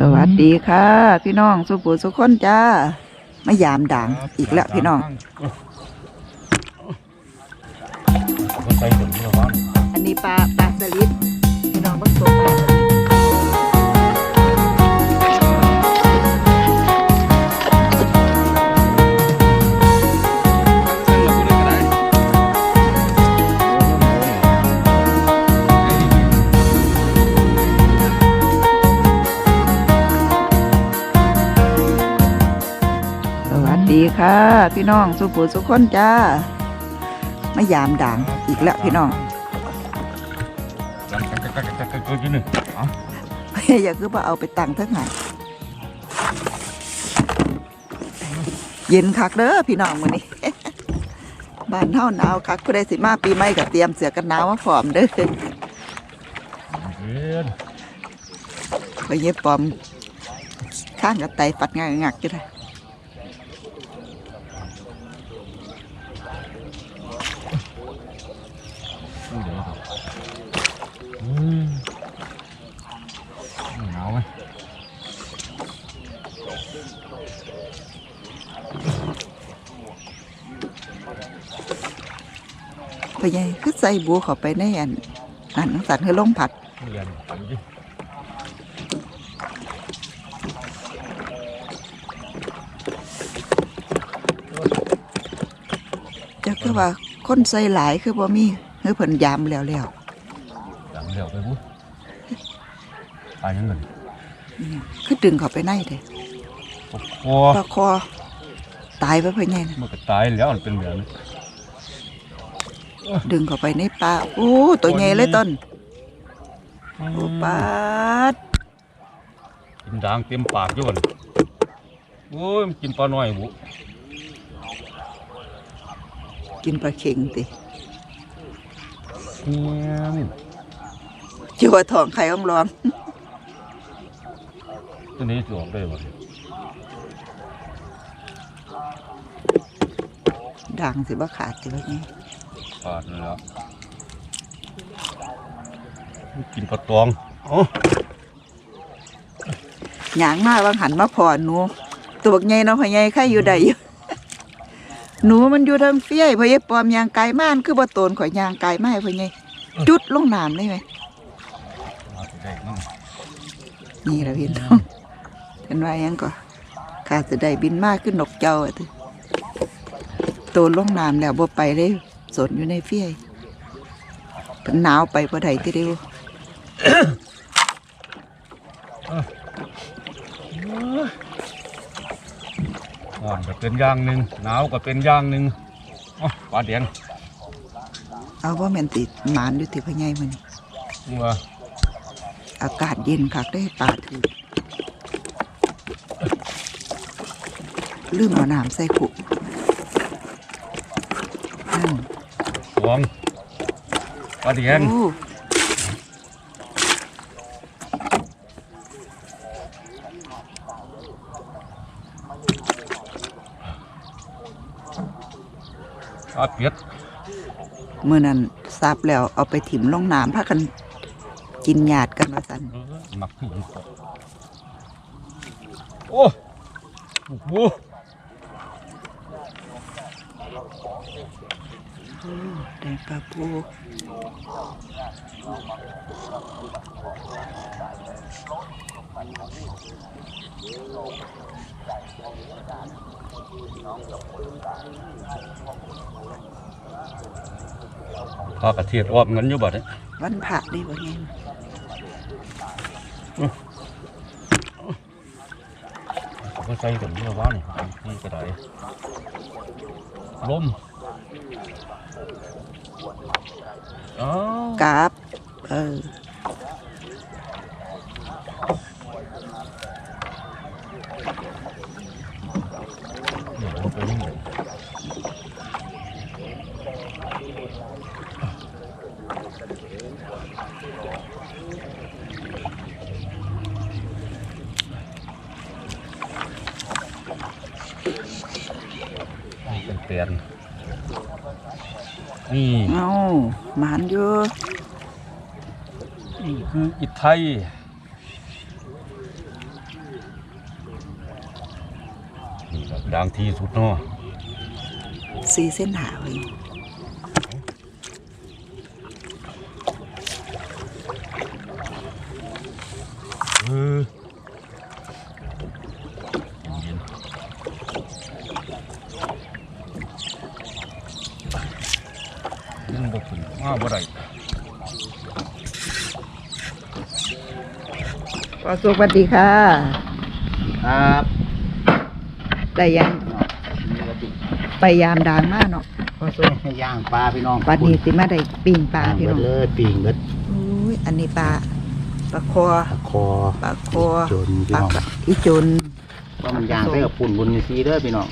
สวัสดีค่ะ พี่น้องสุภูสุขคนจ้าไม่ยามด่างอีกแล้วพี่น้องก็ใส่ถุงเนื้อบ้านอันนี้ปลาปลาสลิดพี่น้องต้องส่งมา ดีค่ะ พี่น้องสุภูสุขคนจ้าไม่ยามด่างอีกแล้วพี่น้องอย่าคือว่าเอาไปตั้งเทั้งไหนเย็นคักเด้อพี่น้องมื้อนี้ บ้านเฮาหนาวคักผู้ใดสิมาปีใหม่ก็เตรียมเสือกันหนาวมาพร้อมเด้อเย็นไปเย็บปอมข้างกับไตฟัดงักงักๆอยู่ได้ อู้เดี๋ยวครับอืมหนาวไหม พ่อใหญ่คือใส่บัวเข้าไปในอันอันนังสันคือลมผัดเย็นไปดิจะคือว่าคนใส่หลายคือบ่มีคือเพิ่นยามแล้วแล้วจังเดี๋ยวไปบุตายยังเงินนี่คือดึงเข้าไปในเด้โอ้โหปลาคอตายไปพ่อใหญ่น่ะมันก็ตายแล้วมันเป็นแบบนี้ ดึงเข้าไปในปลาโอ้ตัวใหญ่เลยต้นโอ้ปลาดกินด่างเต็มปากอยู่กันโอ้ยมันกินปลาน้อยบุกินปลาเข็งติเนี่ยจัวทองไข่อ้องร้องตัวนี้จะออกได้บ่ดังสิบ่ขาดสิว่าไง ขาดเลยแล้วมันกินปลาตองอ๋อหยางมาบางหันมาพอหนูตัวบักใหญ่เนาะพ่อใหญ่ใครอยู่ใดอยู่ หนูมันอยู่ทางเฟี้ยพ่อใหญ่ปลอมยางไกลม่านคือบ่โตนข่อยยางไกลไม้พ่อใหญ่จุดลงน้ำได้ไหมมาสิได้นั่นนี่ละพี่น้องเห็นว่าหยังก็ข้าจะได้บินมากขึ้นนกเจ้าอะติโตนลงน้ำแล้วบ่ไปเลย สนอยู่ในเฟี้ยเพิ่นหนาวไปบ่ได้ติเดียวอ่อนก็เป็นอย่างหนึ่งหนาวก็เป็นอย่างหนึ่งปลาแดงเอาบ่แมนติดหมานอยู่ติพ่อใหญ่มื้อนี้นี่ว่าอากาศเย็นคักได้ปลาถือลืมเอาน้ำใส่ขุนั่น สองปลาแดงโอ้ปลาเปียดมื่อนั้นซับแล้วเอาไปถิ่มลงน้ำพากันกินหยาดกันว่าสันเออหมักที่หินก่อนโอ้โอ้โห ได้ปลาปูปลากระเทียดอ้อมเงินอยู่บัดนี้วันพระได้บ่ไงเขาก็ใส่กันเมื่อวานนี่ก็ได้ลม อ้าวก นี่เอาหมานเยอะนี่คืออิไทยดังที่สุดเนาะสีเส้นหาเลย สวัสดีค่ะ ครับได้ยังมีกระติกไปยามดางมากเนาะขอสวัสดีย่างปลาพี่น้องปัดนี้สิมาได้ปิ้งปลาย่างพี่เบิน้ดองเลยปิ่งเบิดอุ้ยอันนี้ปลาปลาคอตะคอปลาคอจนพี่ปลาน้องกะอีจุนว่ามันย่างใส่กับปุ่นบุญซีเด้อพี่น้อง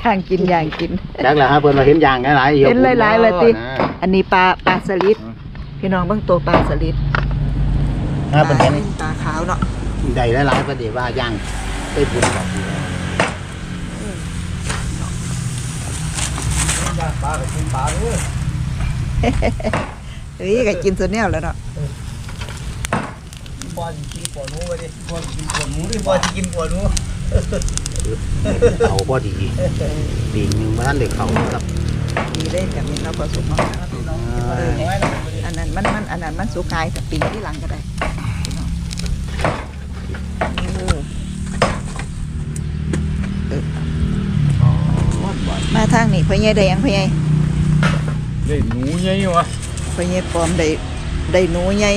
ย่างกินย่างกินจักแล้วฮะเพิ่นมาเห็นย่างหลายๆเห็นหลายๆเลยตินะอันนี้ปลาปลาสลิดพี่น้องเบิ่งตัวปลาสลิดถ้าเพิ่นเห็นปลาขาวเนาะ ได้หลายๆก็เดี๋ยวว่าย่างใส่ปุ่นกับย่างปลาก็กินปลาเด้อเฮ้ยก็กินส่วนแนวแล้วเนาะบ่สิกินปวดหนูไปดิบ่สิกินปวดหนูดิบ่สิกินปวดหนูเอาพอดีปิ่งหนึงบ่ทันได้เข้าครับดีเลยกับมีเราผสมมาเอออันนั้นมันมันอันนั้นมันสุกายกับปิ้งที่หลังก็ได้พี่น้องเออ เออมาทางนี้พ่อใหญ่ได้ยังพ่อใหญ่ได้หนูใหญ่วะพ่อใหญ่ปลอมได้ได้หนูใหญ่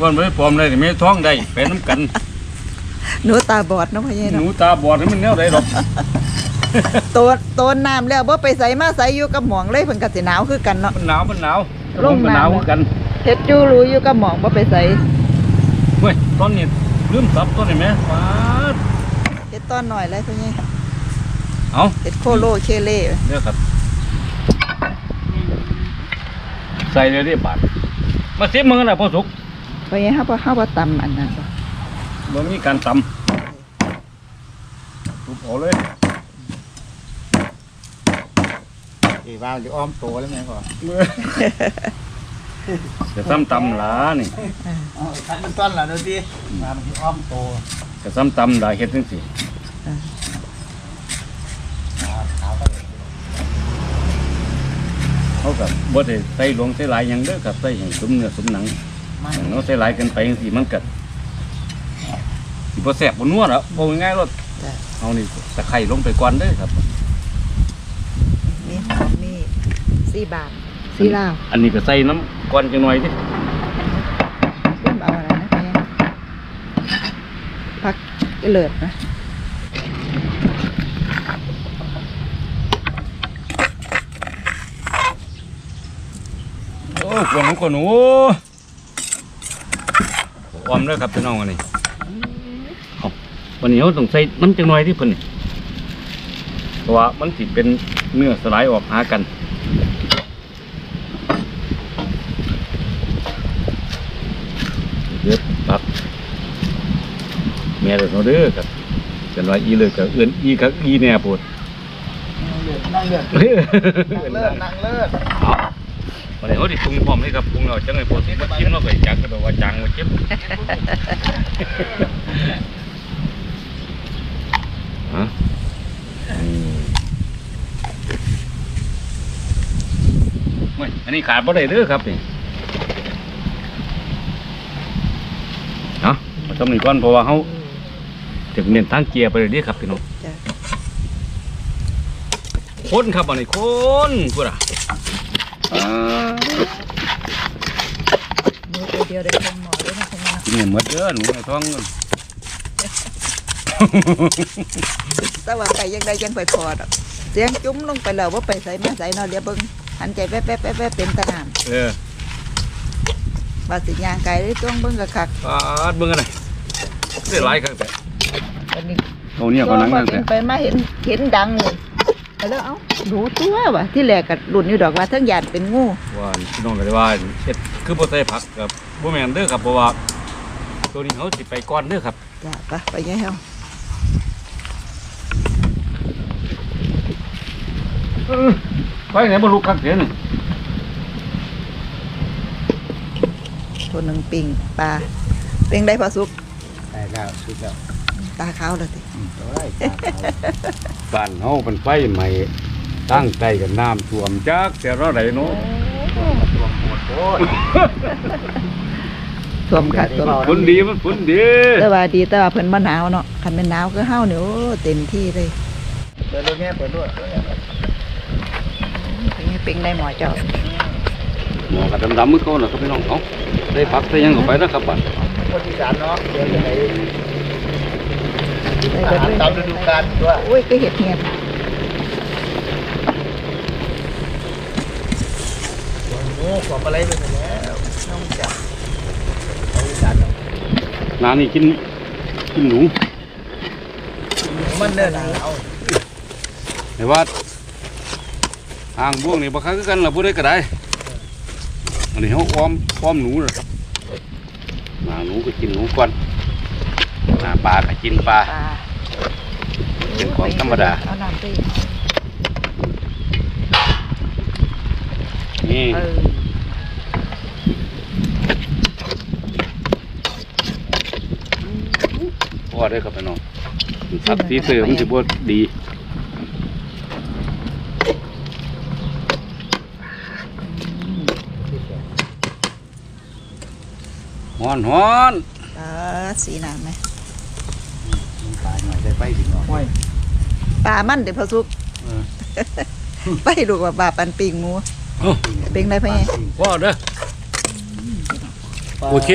วันบ่ได้ปลอมได้แต่แม่ท้องได้ไปน้ำกัน หนูตาบอดเนาะพ่อใหญ่หนูเนาะตาบอดนี่มันแนวใดดอกโตนโตนน้ำแล้วบ่ไปใส่มาใส่อยู่กับหมองเลยเพิ่นก็สิหนาวคือกันเนาะ มันหนาวมันหนาวลงมันน้ำหนาวเหมือนกันเฮ็ดจูรู้อยู่กับหมองบ่ไปใส่เฮ้ยตอนนี้ลืมซับต้นนี่แม่ฟาดเฮ็ด ตอนหน่อยเลยพ่อใหญ่เอาเฮ็ดโคโลเคเล่เด้อครับ ใส่เลยดิบาทมาเสียมือน่ะพ่อสุกพ่อใหญ่เฮาบ่เฮาบ่ตำอันนั้นบ่บ่มีการตำทุบเอาเลยอีว่าจะอ้อมโตแล้วแม่นบ่จะซ้ำตำหลานี่อ๋อคันมันต้นล่ะเด้อติว่ามันสิอ้อมโตจะซ้ำตำหลาเฮ็ดจังซี่ เขากับบ่ได้ใส่หลวงใส่หลายหยังเด้อครับใส่ให้สมเนื้อสมหนังมันเนาะใส่หลายเกันไปจังซี่มันก็สิบ่แซ่บบ่นัวแล้วบ่ง่ายๆรถจ้ะเอานี่ตะไคร้ลงไปก่อนเด้อครับมีหอมมีสี่บาทสี่ลาวอันนี้ก็ใส่น้ำก่อนจังหน่อยดิเริ่มเอาอะไรนะพ่อใหญ่ผักกระเลิดนะ โอ้กวนหนูกวนหนูออมเด้อครับพี่น้องอันนี้เอาวันนี้เราต้องใส่น้ำจังหน่อยที่เพิ่นนี่เพราะว่ามันสิเป็นเนื้อสลายออกหากันเดี๋ยวตัดแม่เด้อเนาะเด้อครับกันว่าอีเลยกับเอื้อนอีกับอีแน่ปวดนั่งเลือดเฮ้ยนั่งเลือดนั่งเลือดเอา วันนี้เขาดิปรุงพร้อมเลยครับปรุงเราจังไงพอสิมาชิมเราไปจักก็แบบว่าจังมาชิมฮะอืมไม่อันนี้ขาดบ่ได้เด้อครับนี่เอามาทำนี่ก่อนเพราะว่าเขาถึงเน้นทางเกียร์ไปเลยเด้อครับพี่น้องจ้ะคนครับอันนี้คนพูดอะอ่า มือตัวเดียวได้เต็มหม้อเลยนะพ่อใหญ่เนาะกินเงินหมดเด้อหนูไอ้ท้องเงินแต่ว่าไปยังได้ยังไปพอดอกเสียงจุ้มลงไปแล้วว่าไปใส่มาใส่เนาะเดี๋ยวเบิ่งหันใจแป๊บแป๊บแป๊บแป๊บเป็นตะนานเออว่าสิย่างไก่ได้จ้วงเบิ่งกะคักปาดเบิ่งกันเลยได้หลายครั้งแต่อันนี้เอาเนี่ยเขานั่งพอนั่งเป็แต่นไปมาเห็นเห็นดังนี่ แล้วเอ้าดูตัวว่ะที่แรกก็รุ่นอยู่ดอกว่าทั้งหยาดเป็นงูว่าพี่น้องก็ได้ว่าเฮ็ดคือบ่ใส่ผักกับบ่แม่นเด้อครับเพราะว่าตัวนี้เขาสิไปก่อนเด้อครับจ้ะไปไปยังเฮาเออไปไหนบ่รู้คักเสียนี่ตัวหนึ่งปิ่งปลาเป็นได้พอสุกไอ้ได้แล้วสุดแล้วตาขาวแล้วติ อืมตัวไรตาเขาบ้านเฮาเป็นไฟใหม่ ตั้งใจกับน้ำท่วมจักแต่เราไหนเนาะตัวโหดโคตรท่วมค่ะท่วมฝนดีมันฝนดีแต่ว่าดีแต่ว่าเพิ่นบ่หนาวเนาะคันเป็นหนาวคือเฮานี่โอ้เต็มที่เลยเปิดรถแม่เปิดรถเป็นไงเป็นได้หมอเจ้าหมอกับดำๆมือเขาน่ะครับพี่น้องเอาได้พักได้หยังเข้าไปนะครับบัดคนอีสานเนาะเดี๋ยวจะไหนได้ อาเบิดหารเลยตามฤดูกาลด้วยโอ้ยก็เห็ดเหียบโอ้ขอบอะไรไปหมดแล้วน้องจับคนอีสานเนาะนานี่กินกินหนูมันเนิ่นเอาแต่ว่าอ่างบ่วงนี่บ่คักคือกันล่ะบ่ได้ก็ได้อันนี้เฮาอ้อมอ้อมหนูน่ะครับหน้าหนูก็กินหนูก่อนหน้าปลาก็กินปลาปลา เป็นของธรรมดา เอาน้ำไปนี่เออพอได้อครับพี่น้องสับสีเสือมันสิบ่ดีฮ้อนฮ้อนปลาสีน้ำไหมตายหน่อยได้ไปถึงหน่อยปลามันเดี๋ยวพอสุก เออไปดูว่าปลาปันปิงหมูเอ้า เป็นได้พะไงพอเด้อโอเค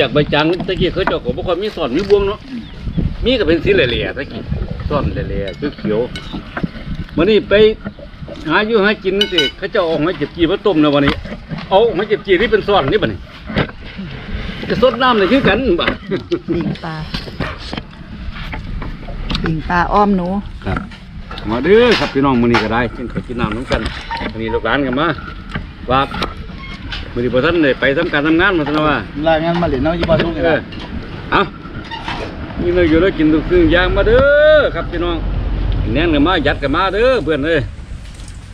จากใบจังตะกี้เขาเจ้าก็บ่ค่อยมีสอนมีบวงเนาะมีก็เป็นสีเหล่ๆตะกี้สอนเหล่ๆเขียวๆมื้อนี้ไปหาอยู่หากินนั่นสิเขาเจ้าเอาหอยเจ็บจีมาต้มนะวันนี้ เอาหอยเจ็บจีที่เป็นสอนนี่บัดนี้จะสดน้ำเลยคือกันบ่ปิงปลา ปิงปลาอ้อมหนูครับ มาเด้อครับพี่น้องมื้อนี้ก็ได้กินข้าวกินน้ำน้ำกันวันนี้ลูกหลานกันมาว่ามื้อนี้บ่ทันได้ไปทำการทำงานมาซั่นว่ารายงานมาเหรียญน้องยี่บ้านลูกเลยเออนะเอานี่เราอยู่แล้วกินทุกสิ่งอย่างมาเด้อครับพี่น้องแน่นกันมายัดกันมาเด้อเพื่อนเอ้ย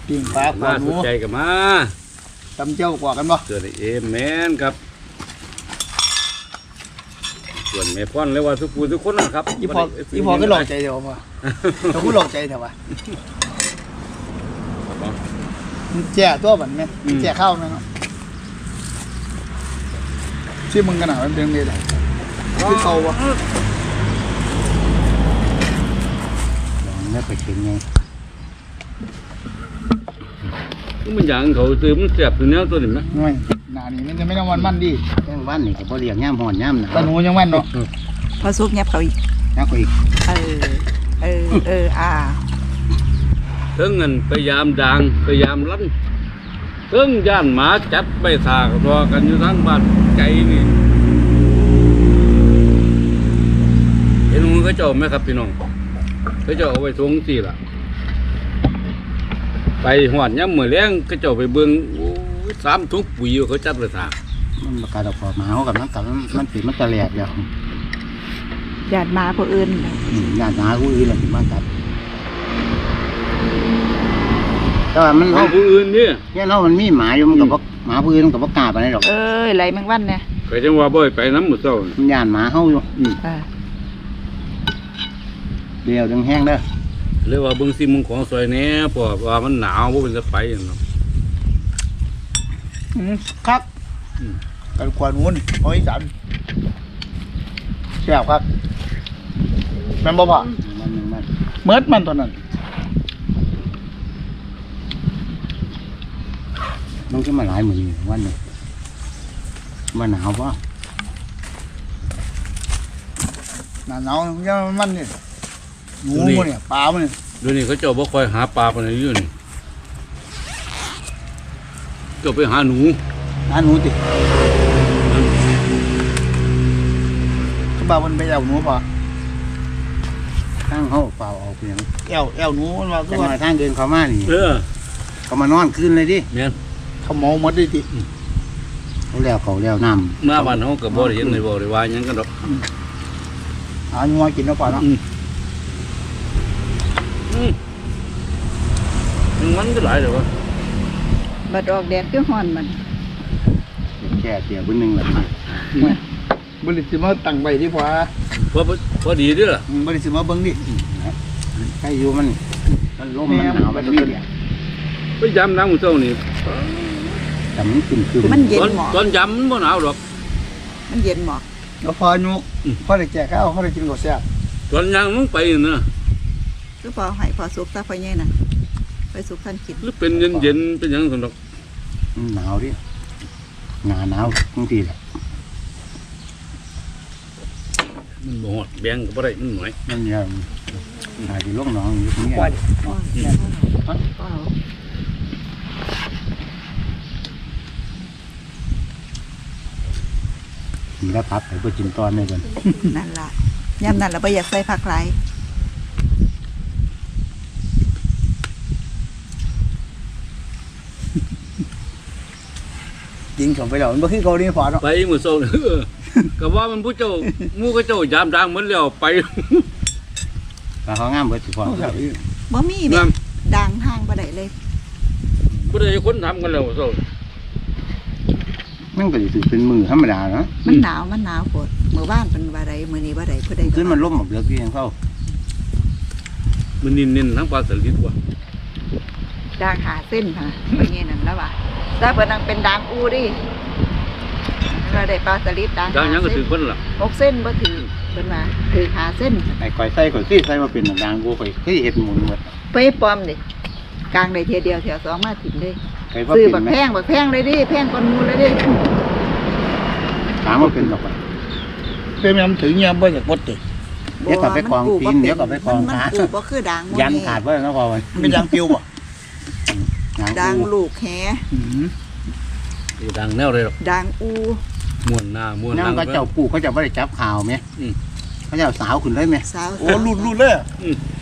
ปิ้งปลาขวมาดหสมูนใจกันมาตำเจ้ากว่ากันบ่เกิดเอมแมนครับ ส่วนแม่พ่อนเลยว่าทุกผู้ทุกคนนะครับยี่พอยี่พอก็หลอกใจเดียวป่ะเขาก็หลอกใจเถอะวะมันแจ่ตัวบันไหมแจ่ข้าวไหมเนาะชื่อมึงกันหนามันเป็นเมย์คือเขาวะไม่ไปถึงไงมันอย่างเขาซื้อมันเสียบถึงแนวตัวนี้ไหมไม่ห นานี่มันจะไม่ต้องวันมันดิยังวันนี่ก็บ่เรียกย่ามหอนย่ามหนาวตาหนูยังวันเนาะพอสุกเงียบเขาอีกแล้วก็อีกเออเออเอออ่าเทิงเงินพยายามดังพยายามลั่นเทิงย่านหมาจับไปสากรอกันอยู่ทางบ้านไกลนี่เห็นมึงเขาเจ้าไหมครับพี่น้องเขาเจ้าเอาไว้ทวงสี่ล่ะ ไปหอดย้ำมือแรงเขาเจ้าไปเบิ่งโอ้ย สามทุกปุ๋ยเขาจับเลยสากมันประกาศออกมาเขากับมันกับมันมันสิมันจะแหลกเดียวญาติมาผู้อื่นอืมญาติหาผู้อื่นแหละสิมากัดแต่ว่ามันเอาผู้อื่นเนี่ยเนี่ยเรามันมีหมาอยู่มันกับหมาผู้อื่นมันกับกล้าไปานใดหรอกเอ้ยไหลแมงวันเนี่ยไปจังว่าบ่อยไปน้ำหมดเจ้ามันย่านหมาเฮาอยู่อ่าเดียวดึงแห้งเด้อเรียกว่าเบิ่งซิมึงของสวยแหน่เพราะว่ามันหนาวบ่เป็นจะไปเนาะ ครับกันขวานหมูนี่เอาอีสานแซ่บครับแมันบ่พอมันมันมันเมิดมันตัวนั้นมันก็มาหลายมื้อนี่วันหนึงมันหนาวป่ะหนาหนาวยังมันนี่หนูมันเนี่ยปลามันเนี่ยเดี๋ยวนี้เขาเจ้าบ่ค่อยหาปลาปานใดอยู่นี่ เจ้าไปหาหนูหนาหนูติเขาบอกมันไปเอาหนูป่ะทางเฮาเปล่าเอาเพียงแอวแอวหนูมันว่าคืจัองว่าหน่อยทางเดินเข้ามานี่เออเขามานอนคืนเลยดิแม่นเขาเมาหมดเลยติเขาแล้วเขาแล้วน้ำมาบ้านเฮาก็บ่ได้เห็นได้บ่ได้ว่าหยังกันดอกหาหนูมากินแล้วป่ะเนาะอืมอืมมันก็หลายเด้อวะ บัดออกแดดคือฮ้อนมันแค่เดียวเบนหนึ่งแบบนี้บริสิมาตั้งไว้ดีกว่าพอพอดีเด้อบริสิมาเบิ่งดิใครอยู่มันมันลมมันหนาวมันมีเนี่ยไปยามน้ำมื้อเช้านี่แต่มันขึ้นขึ้นมันเย็ตนอนหมอกตอนยามมันบ่หนาวหรอกมันเย็นหมอกก็พอยุกพอได้แจกข้าวพอได้กินก็แซ่บตอนยางลงไปน่ะคือพอให้พอสุกตาพอใหญ่น่ะไปสุกท่านกินหรือเป็นเย็นๆเป็นหยังซั่นดอกมัน หนาวดิหนาหนาวบางทีแหละมันบ่ฮอดแบงก็บ่ได้มันหน่อยมันยังหาที่ลงหน้องอยู่ตรงเนี้ยว่าดิโอ้ยพ่อเอามีแล้วพักไปเพื่อกินตอนนี่กันนั่นล่ะย่ำนั่นเราไปอยากใส่ผักไหลา ยกินเข้าไปแล้วมันบ่คือเกาหลีพอเนาะไปมื้อเช้านี่เออก็ว่ามันผู้เจ้าหมู่ก็เจ้ายามดังหมดแล้วไปแล้วเขางามเบิดสิพอบ่มีแม่นั่นดังทางบ่ได้เลยบ่ได้คนทำกันแล้วเช้ามันก็สิเป็นมือธรรมดาเนาะมันหนาวมันหนาวโพดมื้อบ้านเป็นบ่ได้มื้อนี้บ่ได้ผู้ใดก็ขึ้นมันล่มหมดเดือกที่ยังเข้ามันนิ่นๆทั้งปลาสลิดว่ะดังหาเส้นค่ะไปเงี้ยนั่นแล้วว่ะ ถ้าเพิ่นนังเป็นดังอูดิเราได้ปลาสลิดดังดังหยังก็หาถืเส้อนคนล่ะหกเส้นบ่ถือเพิ่นว่าถือหาเส้นไอ้ข่อยใส่ข่อยซี่ใส่มาเป็นดังกูข่อยเคยเห็ดหมุนหมดไปปลอมดิกลางได้เทียเดียวเทียสองมาถิ่มเลยไข่ว่าซื้อเป็บันกไหมแพงบักแพงเลยดิแพงกว่าหมูเลยดิถามว่าเป็นดอกไม้เป็นแม่นถึงยามบ่อยากบดติเดี๋ยวกลับไปกองตีนเดี๋ยวกลับไปกองมันขาปลูกบ่คือดังหมู่ยันขาดไว้แล้วพอวันเป็นยางปิวบ่ ดังลูกแหอืมสิดังแนวเลยหรอกดังอูม่วนหน้าม่วนหนั่ลังงก็เจ้าปู่เขาจะไม่ได้จับข่าวไหมอืมเขาจะเอาสาวขึ้นเลยไหมสาวโอ้รุ่นรุ่นเลยอะ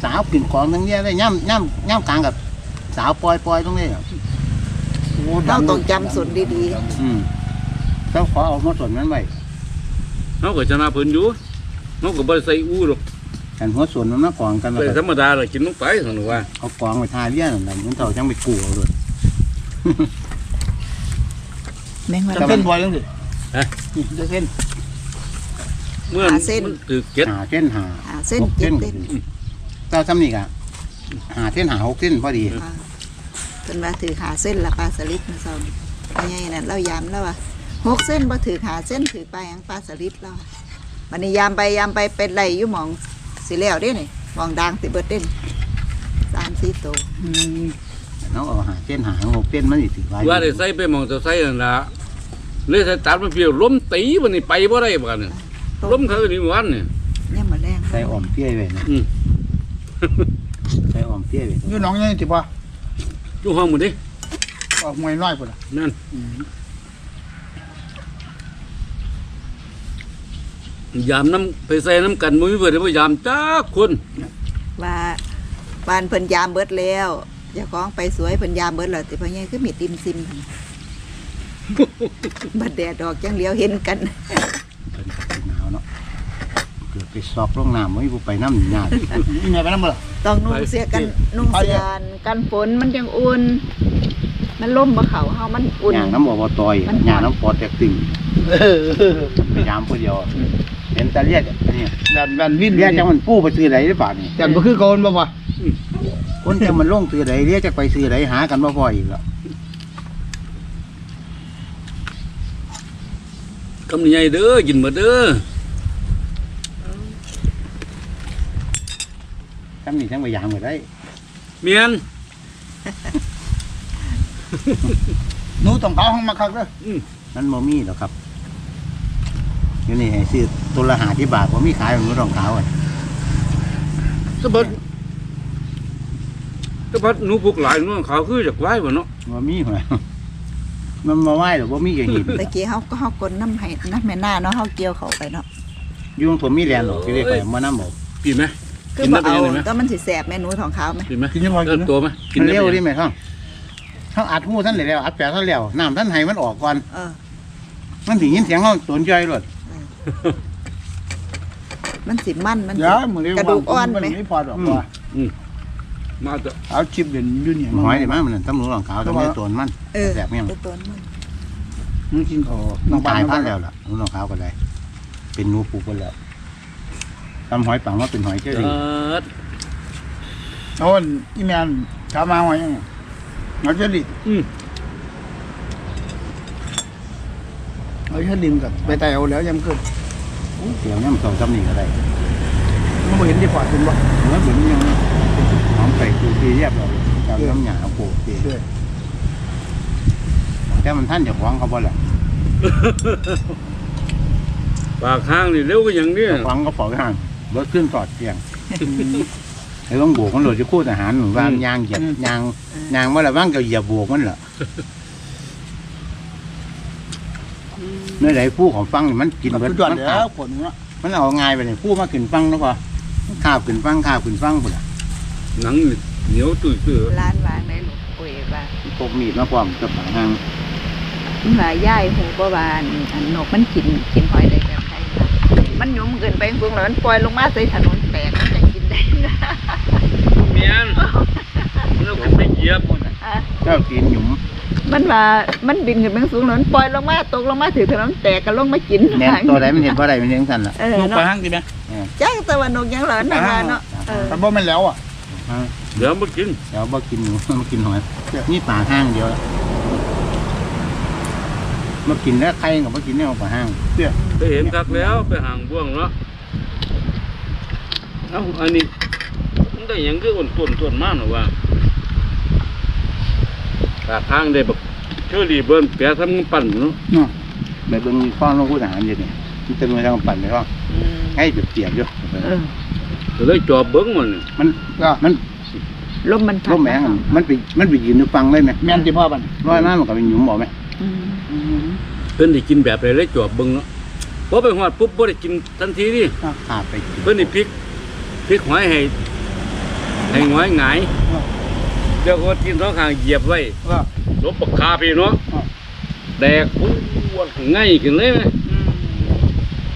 สาวขึ้นกองทั้งเนี้ยเลยย่ำย่ำย่ำกลางกับสาวปล่อยปล่อยตรงนี้โอ้เราต้องจำสนดีอืมเจ้าขอเอามาส่วนนั้นไว้เฮาก็ชนะเพิ่นอยู่เฮาก็บ่ได้ใส่อู้หรอก กันหัวส่วนมันมากองกันแล้วใส่ธก็รรมดาล่ะกินลงไปซั่นว่าเอากองไปทาเลี้ยนนั่นแหละมันเท่าจังไปกูเอาเลยๆแม่งว่าจะเส้นบ่อยจังสิฮะนี่จะเส้นเมื่อหาเส้นมัถือเก็ดหาเส้นหาหาเส้นหกเจ็ดเส้นเจ้าซ้ำนี่กะหาเส้นหาหกเส้นพอดีอ่าเพิ่นว่าถือหาเส้นละปลาสลิดมาเซานี่พ่อใหญ่นั่นเรายามแล้วว่าหกเส้นบ่ถือหาเส้นถือไปลาหยังปลาสลิดแล้ววันนี้ยามไปยามไปเป็นไรอยู่หมอง สิแล้วเด้นี่หมองดังสิเบิดเด้นสามสี่ตัวอืมน้องเอาหาเส้นหาหกเส้นมันสิถือไว้ว่าได้ใส่ไปหมองจะใส่นั่นล่ะเลยใส่ตัดมันเปรี้ยวล้มตีบัดนี้ไปบ่ได้บัดนี้ล้มเขานี่หวานนี่เนี่ยมาแรงใส่อ่อมเปี้ยไว้นะอืมใส่อ่อมเปี้ยไว้อยู่หน้องยังติบ่อยู่ห้องหมดดิออกมวยน้อยพุ่นน่ะนั่ ยามน้ำไปใส่น้ำกันมุ้ยเบิดได้บ่ยามจ้าคนว่าบานเพิ่นยามเบิดแล้วเจ้าของไปสวยเพิ่นยามเบิดแล้วแต่พ่อใหญ่คือมีติมซิมหั่นบัดแดดดอกจังเหลียวเห็นกันหนาวเนาะเกือบไปซอกลงน้ำไม่ผู้ไปน้ำหยาดนี่แม่ไปนำบ่ล่ะต้องนุ่งเสื้อกันนุ่งเสื้อกันฝนมันจังอุ่น มันล่มบ่เขาเฮามันอุ่นหยาน้ำอบตอยมันหยาน้ำปอดแตกติ่งเออพยายามผู้เดียว เห็นตาเลียดอันนี้ดันดันวินเลียดจังมันกู้ไปซื้อไหนหรือเปล่านี่ดันบ่คือเก่าบ่วะคนจะมันลงซื้อไหนเลียดจะไปซื้อไหนหากันบ่พออีกแล้วคำนี้ใหญ่เด้อกินหมดเด้อทั้งนี้ทั้งพยายามก็ได้เมียนหนูต้องเผาห้องมาคักเด้อมันบ่มีหรอกครับ อยู่นี่ให้ซื้อตัวละหาที่บาทบ่มีขายมันรองเท้าอะสะบัดสะบัดหนูปลูกหลายหนูเขาคือจากไว้บ่เนาะบ่มีหัวมันมาไหว้หรอกบ่มีก็หินตะกี้เฮาก็เฮากดน้ำให้น้ำแม่น้าเนาะเฮาเกี่ยวเขาไปเนาะอยู่ของผมมีแลนหรอกที่เรียกไปมาน้ำบ่กินไหมคือกินบ่ได้เป็นเอายังไงไหมก็มันสิแสบแม่หนูทองขาวไหมกินไหมกินยังไงเริ่มตัวไหมกินมันได้เร็วไหมดิแม่ท่องท่องอัดหูท่านเลยแล้วอัดแปะท่านแล้วน้ำท่านให้มันออกก่อนเออมันถึงยินเสียงเขาตนใจรถ มันสิมันมันเดี๋สิยวมื้อนี้กระดูกอ่อนไหมมันไม่พอดอกว่ามาเถอะเอาชิปเด่นอยู่เนี่ย หอยดิมั้ยมันตำรวจรองขาวตำรวจตนมันเออแสบเมี่ยง ตัวตนมันมันกินข้าวมันตายพันแล้แล้ววล่ะตำรวจรองขาวก็ได้ เป็นหนูปลูกไปแล้วทำหอยปังว่าเป็นหอยเชอเอรี่อโอ้นอีแมนถามมาว่ายังไงเราจะดิอืม เราจะดิมกับไปแต่เอาแล้วยังเกิดเดี๋ยวน้ำสองจำนี่ก็ได้มันบ่เห็นที่ปอดเป็นบ่เนื้อเหมือนยังหอมใส่คือทีเรียบเราจากน้ำหยาโปกเองเชื่อแต่มันท่านจะฟ้องเขาบ่แหละปากข้างนี่เร็วก็อย่างนี้ฟ้องก็ฝอกห่างรถขึ้นสอดเสียงไอ้ต้องโบกมันโหลดจะคู่ทหารหรือว่ายางเหยียบยางยางเมื่อไรบ้างก็เหยียบโบกมันเหรอ เมื่อไหรผู้ของฟังนี่มันกินมันเบิดสุดยอดมันแล้ขาวผลเนาะมันเอาง่ายไปเลยผู้มาขึ้นฟังแล้วก็ข้าวขึ้นฟังข้าวขึ้นฟังหมดอะหนังนี่เหนียวตุ้ยเปื่อยร้านวางในหลวงปุ๋ยว่าพกมีดมาพร้อมกับปางหางว่าย่ายหูประวานอันนกมันกินกินหอยได้แบบใครนะมันหยุ่มเกินไปฟุ้งแล้วมันปล่อยลงมาใส่ถนนแตกมันจะกินได้นะเมียนมันเอาขึ้นไปเหยียบอะเจ้ากินหยุ่ม มันว่ามันบินขึ้นไปสูงแล้วมันปล่อยลงมาตกลงมาถือถนนแตกก็ลงมากินแน่นตัวใดมันเห็นว่าใดมันเห็นสั่นล่ะเออนกเนาะปลาห้างดีไหมจ้างตะวันนกยังเหลือนั่นว่าเนาะเออแต่บ่แม่นแล้วอะเดี๋ยวมากินเดี๋ยวบ่กินหนูมากินหอยนี่ปลาห้างเดียวมากินแล้วใครกับมากินเนี่ยปลาห้างไปเห็นคักแล้วไปห่างบ่วงเนาะเอ้าอันนี้มันได้หยังคืออ่อนต้นต้นมากหรอว่า ปากข้างได้แบบเชอรี่เบิ้นแปะทำปั่นเนาะเนาะไปเบิ่งฟ้องลงผู้ทหารอยู่นี่มันจะมีทางปั่นไปฟ้องอืมให้เปรียบเทียบอยู่เออก็เลยจอบเบิ้งมันนี่มันก็มันลมมันพัดร่มแมงอะมันไปมันไปยืนอยู่ฟังเลยไหมแม่นที่พ่อบันร้อยมามันก็เป็นหยุมบอกไหมอืมเพิ่นได้กินแบบไรเลยจอบเบิ้งเนาะพอไปฮอดปุ๊บบ่ได้กินทันทีนี่ขาดไปกินเพิ่นนี่พริกพริกหอยให้ให้หอยหงาย เดี๋ยวก็กินท้องข้างเหยียบไว้ก็ลบปากคาพี่เนาะอ่าแดกปุ๊บง่ายขึ้นเลยไหม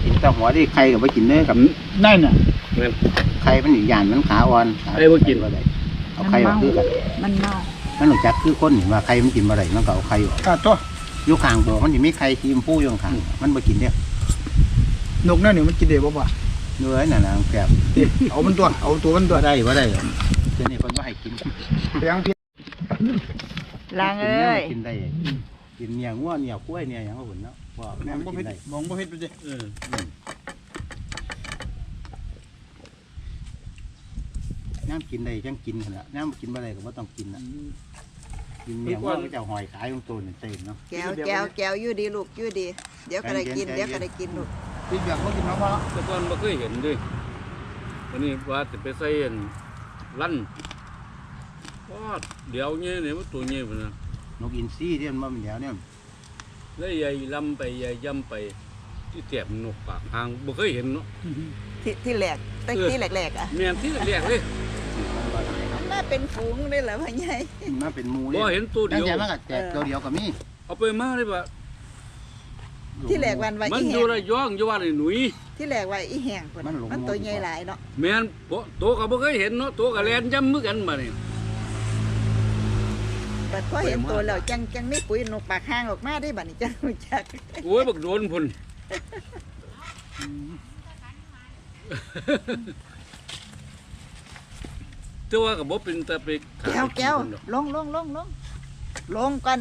กินแต่หัวที่ใครกับไปกินเนื้อกับนั่นน่ะแม่น ใครมันอีกอย่างมันขาอ่อนขาไอ้บ่กินบ่ได้เอาใครออกคือกันมันเมามันหนูจักคือคนเห็นว่าใครมันกินบ่ได้มันก็เอาใครออกอะตัวอยู่ข้างตัวมันจะมีใครทีมผู้อยู่ข้างมันบ่กินเด้อนกนั่นนี่มันกินได้บ่ป่ะเนื้อน่ะนะแกบเอามันตัว เอาตัวมันตัวบ่ได้บ่ได้เดี๋ยวนี้เพิ่นบ่ให้กินเพียงพี่ลางเอ้ยกินได้กินเนี่ยงัวเนี่ยกล้วยเนี่ยหยังก็หุ่นเนาะว่าแม่งบ่กิเผ็นดได้มองบ่เผ็ดไปดิเออน้ำกินได้จังกินขนาดน้ำกินบ่ได้ก็บ่ต้องกินน่ะกินเนี่ยงัวก็จะเอาหอยขายของตัวนี่เต็มเนาะแก้วแก้วแก้วอยู่ดีลูกอยู่ดี เดี๋ยวก็ได้กินใจเย็นเดี๋ยวก็ได้กินลูกพี่แบบบ่กินน้ำพอแต่ก่อนบ่เคยเห็นเด้วยวันนี้ว่าจะไปใส่อัน ลั่นก็เดี๋ยวเงี้ยเนี่ยว่าตัวเงี้ยพุ่นนะนกอินทรีที่มันมาเป็นเดียวเนี่ยแล้วใหญ่ลำไปใหญ่ย่ำไป ที่เตียบนกปากหางบ่เคยเห็นเนาะที่ที่แหลกตั้งที่แหลกๆอะแม่นที่แรกๆเลยมันน่าเป็นฝูงเลยเหรอพ่อใหญ่มันมาเป็นหมูบ่เห็นตัวนั่เดีนยวแกมันก็แตกตัวเดียวก็มีเอาไปมาเลยบ่ที่แหลกวันไว้มันอีอแหยู่งระยองอยู่ว่าไอ้หนุ่ย ที่แหลกไว้อีแหงพุ่นมันตัวใหญ่หลายเนาะแม่นบ่ตัวก็บ่เคยเห็นเนาะตัวก็แล่นย่ำมือกันบัดนี้แต่พอเห็นตัวแล้วจังจังนี่ปุ๋ยนกปากห้างออกมาได้บัดนี้จังรู้จักโอ้ยบักโดนพุ่นแต่ว่าก็บ่เป็นแต่ไปขายแก้วแก้วกินดอกลงลงลงลงลงก่อน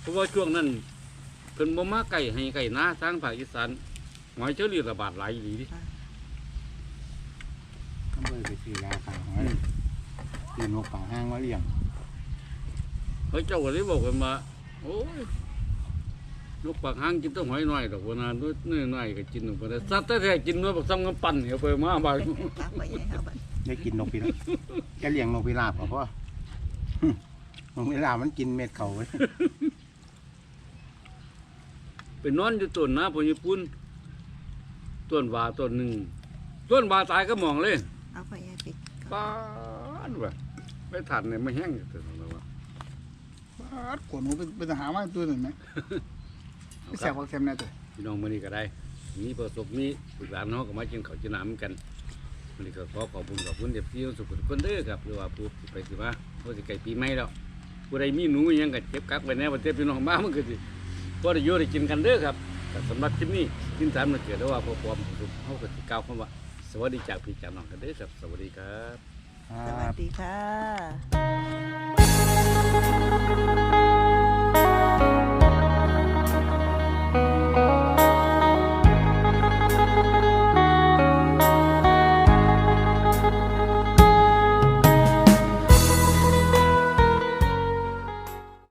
เพราะว่าช่วงนั้นเพิ่นบ่มาไก่ให้ไก่นาทางภาคอีสาน หอยเชอรี่ระบาดหลายอีหลีดิมันเลยไปซื้อยาขายหอยคือนกป่าห้างมาเลี้ยงเฮ้ยเจ้าก็เลยบอกกันว่าโอ้ยนกปากหางกินแต้องหอยน้อยดอกว่านาน้อยน้อยๆก็กินออกไปได้สัตว์แท้ๆกินน้อยบักซ้ำกำปั้นเอาไปมาบาดเอาพ่อใหญ่เอาบัดได้กินนกพิราบแกเลี้ยงนกพิราบก็เพราะนกพิราบมันกินเม็ดเขาไว้ไปนอนอยู่ต้นนะพอญี่ปุ่น ต้นว่าต้นหนึ่งต้นว่าตายก็มองเลยเอาพ่อใหญ่ไปป้าดว่ะไปถัดเนี่ยไม่แห้งแต่ตรงนั้นว่าปาดขวดหนูเป็นเป็นทหารมาตัวหนึ่งไหมไปแซ่บบ่แซ่บแน่ตัวพี่น้องมื้อนี้ก็ได้มีประสบมีปรึกษาน้องก็มากินข้าวกินน้ำกันมื้อนี้ก็ขอขอบคุณขอบคุณเด็กที่สุขทุกคนเด้อครับหรือว่าผู้ที่ไปสิมาผู้สิไก่ปีใหม่แล้วผู้ใดมีหนูอิหยังก็เก็บกักไว้แน่ประเทศพี่น้องมามันก็สิพอได้อยู่ได้กินกันเด้อครับ แต่สำหรับคลิปนี้ทินสามนาเกิดแล้วว่าพอพร้มทุกเขาก็สิกล่าคำว่า สวัสดีจากพี่จากน้องกันเด้อครับ สวัสดีครับ สวัสดีค่ะ